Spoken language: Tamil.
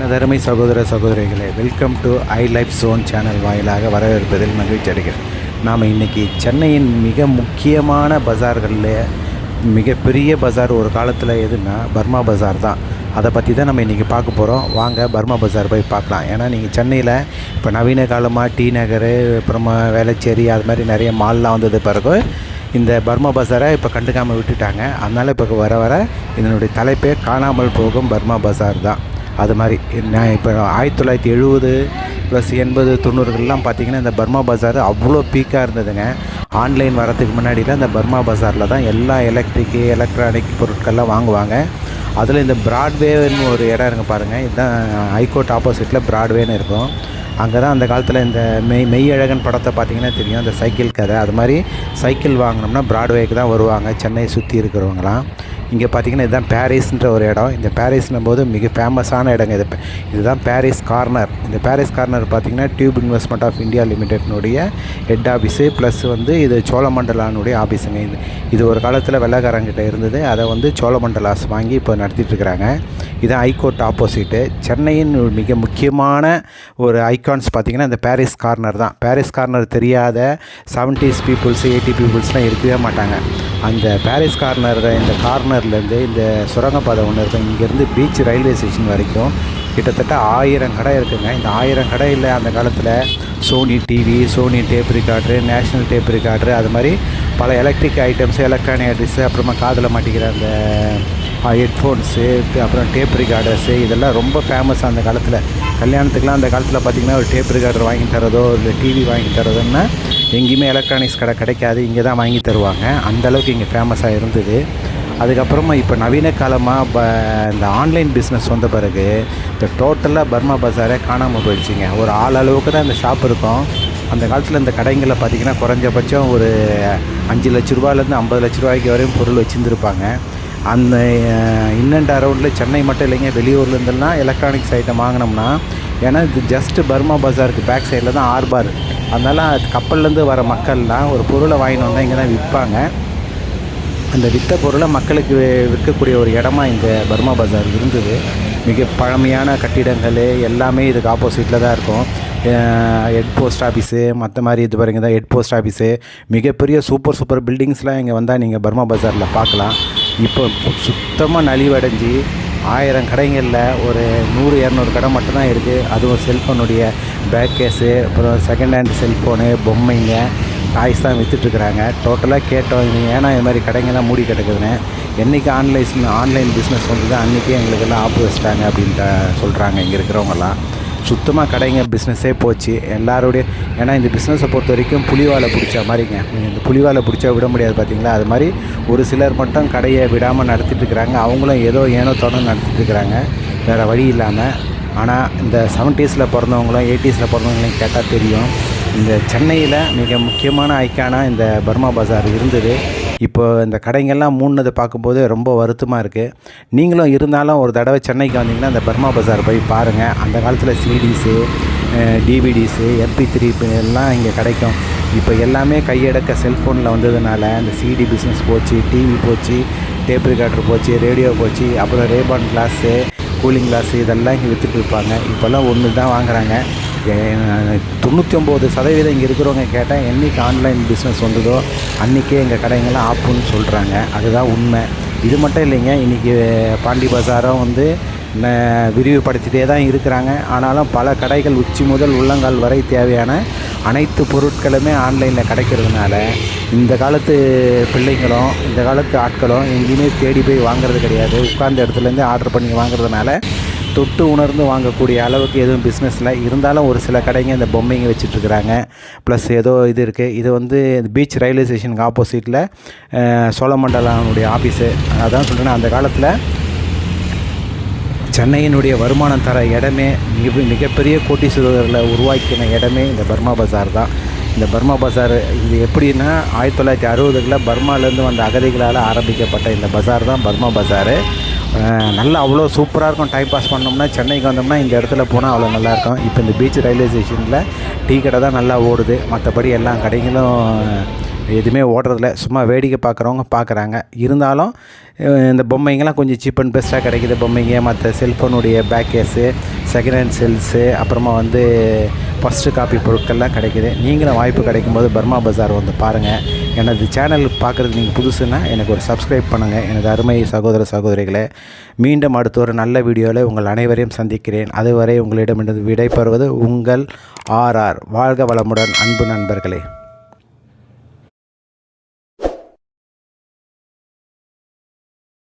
எனதருமை சகோதர சகோதரிகளே welcome to I Life Zone channel வாயிலாக வரவேற்பதில் மகிழ்ச்சி அடைகிறேன். நாம் இன்றைக்கி சென்னையின் மிக முக்கியமான பஜார்களில் மிகப்பெரிய பஜார் ஒரு காலத்தில் எதுன்னா பர்மா பஜார் தான். அதை பற்றி தான் நம்ம இன்றைக்கி பார்க்க போகிறோம் வாங்க பர்மா பஜார் போய் பார்க்கலாம். ஏன்னா நீங்கள் சென்னையில் இப்போ நவீன காலமாக டி நகர் அப்புறமா வேளச்சேரி அது மாதிரி நிறைய மால்லாம் வந்தது பிறகு இந்த பர்மா பஜாரை இப்போ கண்டுக்காமல் விட்டுட்டாங்க. அதனால் இப்போ வர வர இதனுடைய தலைப்பே காணாமல் போகும் பர்மா பஜார் தான். அது மாதிரி. நான் இப்போ ஆயிரத்தி தொள்ளாயிரத்தி எழுபது ப்ளஸ் எண்பது தொண்ணூறுகள்லாம் பார்த்தீங்கன்னா இந்த பர்மா பஜார் அவ்வளோ பீக்காக இருந்ததுங்க. ஆன்லைன் வரத்துக்கு முன்னாடிலாம் இந்த பர்மா பஜாரில் தான் எல்லா எலக்ட்ரிக்கு எலக்ட்ரானிக் பொருட்கள்லாம் வாங்குவாங்க. அதில் இந்த பிராட்வேன்னு ஒரு இடம் இருங்க பாருங்கள் இதுதான் ஹைகோர்ட் ஆப்போசிட்டில் பிராட்வேன்னு இருக்கும். அங்கே தான் அந்த காலத்தில் இந்த மெய் மெய்யழகன் படத்தை பார்த்தீங்கன்னா தெரியும். அந்த சைக்கிள் கதை. அது மாதிரி சைக்கிள் வாங்கினோம்னா பிராட்வேக்கு தான் வருவாங்க. சென்னையை சுற்றி இருக்கிறவங்களாம் இங்கே பார்த்தீங்கன்னா இதுதான் பாரிஸ்ன்ற ஒரு இடம். இந்த பாரிஸ்னும் போது மிக ஃபேமஸான இடங்க இது. இதுதான் பாரிஸ் கார்னர். இந்த பாரிஸ் கார்னர் பார்த்தீங்கன்னா டியூப் இன்வெஸ்ட்மெண்ட் ஆஃப் இந்தியா லிமிடெட்னுடைய ஹெட் ஆஃபீஸு ப்ளஸ் வந்து இது சோழமண்டலானுடைய ஆஃபீஸுங்க இது இது ஒரு காலத்தில் வெள்ளக்காரங்கிட்ட இருந்தது. அதை வந்து சோழமண்டலாஸ் வாங்கி இப்போ நடத்திட்டுருக்கிறாங்க இது ஹைகோர்ட் ஆப்போசிட்டு சென்னையின் மிக முக்கியமான ஒரு ஐகான்ஸ் பார்த்திங்கன்னா இந்த பாரிஸ் கார்னர் தான். பாரிஸ் கார்னர் தெரியாத செவன்ட்டீஸ் பீப்புள்ஸ் எயிட்டி பீப்புள்ஸ்லாம் இருக்கவே மாட்டாங்க. அந்த பாரிஸ் கார்னர் இந்த கார்னர் கார்னர்லேருந்து இந்த சுரங்கப்பாதை ஒன்று இருக்கும். இங்கேருந்து பீச் ரயில்வே ஸ்டேஷன் வரைக்கும் கிட்டத்தட்ட ஆயிரம் கடை இருக்குங்க. இந்த ஆயிரம் கடையில் அந்த காலத்தில் Sony TV Sony tape recorder National tape recorder அது மாதிரி பல எலக்ட்ரிக் ஐட்டம்ஸு எலக்ட்ரானிக் ஐட்டம்ஸு அப்புறமா காதில் மாட்டிக்கிற அந்த ஹெட்ஃபோன்ஸு அப்புறம் டேப் ரிகார்டர்ஸு இதெல்லாம் ரொம்ப ஃபேமஸ் அந்த காலத்தில். கல்யாணத்துக்குலாம் அந்த காலத்தில் பார்த்திங்கன்னா ஒரு டேப் ரிகார்டர் வாங்கி தரதோ இல்லை டிவி வாங்கி தரதோன்னா எங்கேயுமே எலக்ட்ரானிக்ஸ் கடை கிடைக்காது. இங்கே தான் வாங்கி தருவாங்க. அந்தளவுக்கு இங்கே ஃபேமஸாக இருந்தது. அதுக்கப்புறமா இப்போ நவீன காலமாக ப இந்த ஆன்லைன் பிஸ்னஸ் வந்த பிறகு இந்த டோட்டலாக பர்மா பஜாரே காணாமல் போயிடுச்சுங்க. ஒரு ஆள் அளவுக்கு தான் இந்த ஷாப் இருக்கும். அந்த காலத்தில் இந்த கடைங்களில் பார்த்திங்கன்னா குறைஞ்சபட்சம் ஒரு அஞ்சு லட்ச ரூபாயிலேருந்து ஐம்பது லட்ச ரூபாய்க்கு வரையும் பொருள் வச்சுருந்துருப்பாங்க. அந்த இன் அரௌண்டில் சென்னை மட்டும் இல்லைங்க வெளியூர்லேருந்தெல்லாம் எலக்ட்ரானிக்ஸ் ஐட்டம் வாங்கினோம்னா ஏன்னா இது ஜஸ்ட்டு பர்மா பஜாருக்கு பேக் சைடில் தான் ஆர்பார் அதனால் கப்பல்லேருந்து வர மக்கள்லாம் ஒரு பொருளை வாங்கிட்டு இங்கே தான் விற்பாங்க. அந்த வித்த பொருளை மக்களுக்கு விற்கக்கூடிய ஒரு இடமா இந்த பர்மா பஜார் இருந்தது. மிக பழமையான கட்டிடங்கள் எல்லாமே இதுக்கு ஆப்போசிட்டில் தான் இருக்கும். ஹெட் போஸ்ட் ஆஃபீஸு மற்ற மாதிரி இது பாருங்க தான் ஹெட் போஸ்ட் ஆஃபீஸு மிகப்பெரிய சூப்பர் சூப்பர் பில்டிங்ஸ்லாம் இங்கே வந்தால் நீங்கள் பர்மா பஜாரில் பார்க்கலாம். இப்போ சுத்தமாக நலிவடைஞ்சு ஆயிரம் கடைகளில் ஒரு நூறு இரநூறு கடை மட்டும்தான் இருக்குது அதுவும் செல்ஃபோனுடைய பேக் கேஸு அப்புறம் செகண்ட் ஹேண்ட் செல்ஃபோனு பொம்மைங்க. டாய்ஸ் தான் விற்றுட்ருக்குறாங்க டோட்டலாக கேட்டோம் ஏன்னா இது மாதிரி கடைங்கெல்லாம் மூடி கிடக்குதுன்னு. என்றைக்கு ஆன்லைன் ஆன்லைன் பிஸ்னஸ் வந்தது அன்றைக்கே எங்களுக்கு எல்லாம் ஆப்பு வச்சிட்டாங்க அப்படின்ட்டு சொல்கிறாங்க இங்கே இருக்கிறவங்கலாம் சுத்தமாக கடைங்க பிஸ்னஸே போச்சு. எல்லாருடைய ஏன்னா இந்த பிஸ்னஸை பொறுத்த வரைக்கும் புலிவாலை பிடிச்ச மாதிரிங்க. இந்த புலிவாலை பிடிச்சா விட முடியாது பார்த்தீங்களா அது மாதிரி ஒரு சிலர் மட்டும் கடையை விடாமல் நடத்திட்டு இருக்கிறாங்க. அவங்களும் ஏதோ ஏனோ தொடர்ந்து நடத்திட்டு இருக்கிறாங்க. வேறு வழி இல்லாமல் ஆனால் இந்த செவன்ட்டீஸில் பிறந்தவங்களும் எயிட்டிஸில் பிறந்தவங்களையும் கேட்டால் தெரியும். இந்த சென்னையில் மிக முக்கியமான ஐக்கானாக இந்த பர்மா பஜார் இருந்தது. இப்போ இந்த கடைங்கள்லாம் மூணுனதை பார்க்கும்போது ரொம்ப வருத்தமாக இருக்குது நீங்களும் இருந்தாலும் ஒரு தடவை சென்னைக்கு வந்தீங்கன்னா இந்த பர்மா பஜார் போய் பாருங்கள் அந்த காலத்தில் சிடிஸு டிவிடிஸு எம்பி த்ரீ எல்லாம் இங்கே கிடைக்கும். இப்போ எல்லாமே கையடக்க செல்ஃபோனில் வந்ததுனால இந்த சிடி பிஸ்னஸ் போச்சு டிவி போச்சு டேப் ரிகார்டர் போச்சு ரேடியோ போச்சு அப்புறம் ரேபான் கிளாஸு கூலிங் கிளாஸு இதெல்லாம் இங்கே விற்றுட்டு இருப்பாங்க. இப்போல்லாம் ஒன்று தான் வாங்குறாங்க. தொண்ணூற்றி ஒம்பது சதவீதம் இங்கே இருக்கிறவங்க கேட்டால் என்றைக்கு ஆன்லைன் பிஸ்னஸ் வந்ததோ அன்றைக்கே எங்கள் கடைங்களாம் ஆப்புன்னு சொல்கிறாங்க அதுதான் உண்மை. இது மட்டும் இல்லைங்க இன்றைக்கி பாண்டி பஜாரும் வந்து விரிவுபடுத்திட்டே தான் இருக்கிறாங்க. ஆனாலும் பல கடைகள் உச்சி முதல் உள்ளங்கால் வரை தேவையான அனைத்து பொருட்களுமே ஆன்லைனில் கிடைக்கிறதுனால இந்த காலத்து பிள்ளைங்களும் இந்த காலத்து ஆட்களும் எங்கேயுமே தேடி போய் வாங்குறது கிடையாது. உட்கார்ந்த இடத்துலேருந்து ஆர்டர் பண்ணி வாங்குறதுனால தொட்டு உணர்ந்து வாங்கக்கூடிய அளவுக்கு எதுவும் பிஸ்னஸில் இருந்தாலும் ஒரு சில கடைங்க இந்த பொம்மைங்க வச்சுட்ருக்குறாங்க. ப்ளஸ் ஏதோ இது இருக்குது இது வந்து பீச் ரயில்வே ஸ்டேஷனுக்கு ஆப்போசிட்டில் சோழமண்டலனுடைய ஆஃபீஸு அதான் சொல்கிறேன் அந்த காலத்தில் சென்னையினுடைய வருமானம் தர இடமே மிக மிகப்பெரிய கோட்டீஸ்வரர்களை உருவாக்கின இடமே இந்த பர்மா பஜார் தான். இந்த பர்மா பஜார் இது எப்படின்னா ஆயிரத்தி தொள்ளாயிரத்தி அறுபதுகளில் பர்மாலேருந்து வந்த அகதிகளால் ஆரம்பிக்கப்பட்ட இந்த பஜார் தான் பர்மா பஜாரு. நல்லா அவ்வளோ சூப்பராக இருக்கும். டைம் பாஸ் பண்ணோம்னா சென்னைக்கு வந்தோம்னா இந்த இடத்துல போனால் அவ்வளோ நல்லாயிருக்கும் இப்போ இந்த பீச் ரயில்வே ஸ்டேஷனில் டீ கடை தான் நல்லா ஓடுது. மற்றபடி எல்லா கடைகளும் எதுவுமே ஓடுறதில்ல. சும்மா வேடிக்கை பார்க்குறவங்க பார்க்குறாங்க இருந்தாலும் இந்த பொம்மைங்கெல்லாம் கொஞ்சம் சீப் அண்ட் பெஸ்ட்டாக கிடைக்கிது. பொம்மைங்க மற்ற செல்ஃபோனுடைய back case second hand cells அப்புறமா வந்து ஃபஸ்ட்டு காப்பி பொருட்கள்லாம் கிடைக்கிது. நீங்களும் வாய்ப்பு கிடைக்கும்போது பர்மா பஜார் வந்து பாருங்கள் எனது சேனல் பார்க்குறது நீங்கள் புதுசுன்னா எனக்கு ஒரு சப்ஸ்கிரைப் பண்ணுங்கள் எனது அருமை சகோதர சகோதரிகளை மீண்டும் அடுத்த ஒரு நல்ல வீடியோவில் உங்கள் அனைவரையும் சந்திக்கிறேன். அதுவரை உங்களிடமிருந்து விடைபெறுவது உங்கள் ஆர்ஆர் வாழ்க வளமுடன் அன்பு நண்பர்களே.